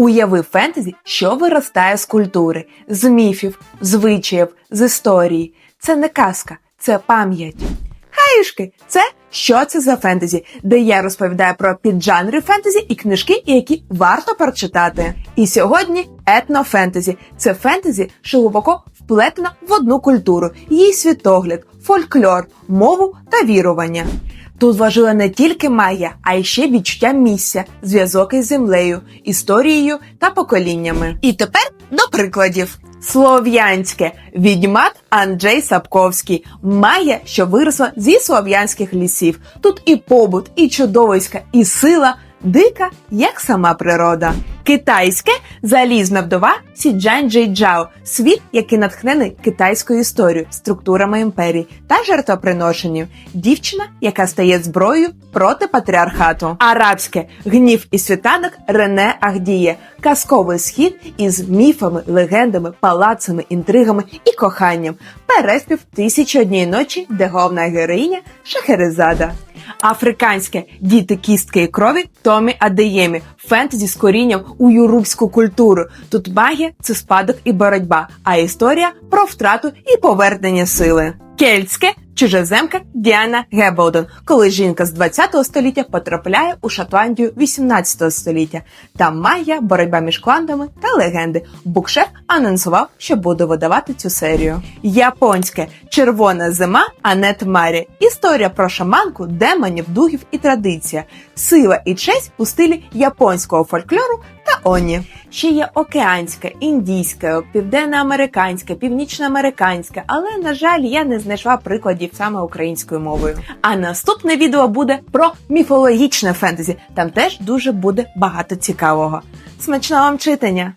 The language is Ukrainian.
Уяви фентезі, що виростає з культури, з міфів, звичаїв, з історії. Це не казка, це пам'ять. Хаюшки, це що це за фентезі, де я розповідаю про піджанри фентезі і книжки, які варто прочитати. І сьогодні етнофентезі. Це фентезі, що глибоко вплетено в одну культуру, її світогляд, фольклор, мову та вірування. Тут важила не тільки магія, а й ще відчуття місця, зв'язок із землею, історією та поколіннями. І тепер до прикладів. Слов'янське відьмак Анджей Сапковський. має, що виросла зі слов'янських лісів. Тут і побут, і чудовиська, і сила, дика, як сама природа. Китайське залізна вдова Сіджань Джейджао, світ, який натхнений китайською історією, структурами імперії та жертвоприношенням. Дівчина, яка стає зброєю проти патріархату. Арабське гнів і світанок Рене Ахдіє, казковий схід із міфами, легендами, палацами, інтригами і коханням. Переспів тисячі однієї ночі, де головна героїня Шахерезада. Африканське діти кістки і крові Томі Адеємі, фентезі з корінням у юрубську культуру. Тут магія це спадок і боротьба, а історія про втрату і повернення сили. Кельтське чужеземка Діана Геболден, коли жінка з 20 століття потрапляє у Шотландію 18 століття. Там магія, боротьба між кландами та легенди. Букшеф анонсував, що буде видавати цю серію. Японське червона зима Анет Марі. Історія про шаманку, демонів, духів і традиція. Сила і честь у стилі японського фольклору оні. Ще є океанська, індійська, південноамериканська, північноамериканська, але на жаль, я не знайшла прикладів саме українською мовою. А наступне відео буде про міфологічне фентезі. Там теж дуже буде багато цікавого. Смачного вам читання!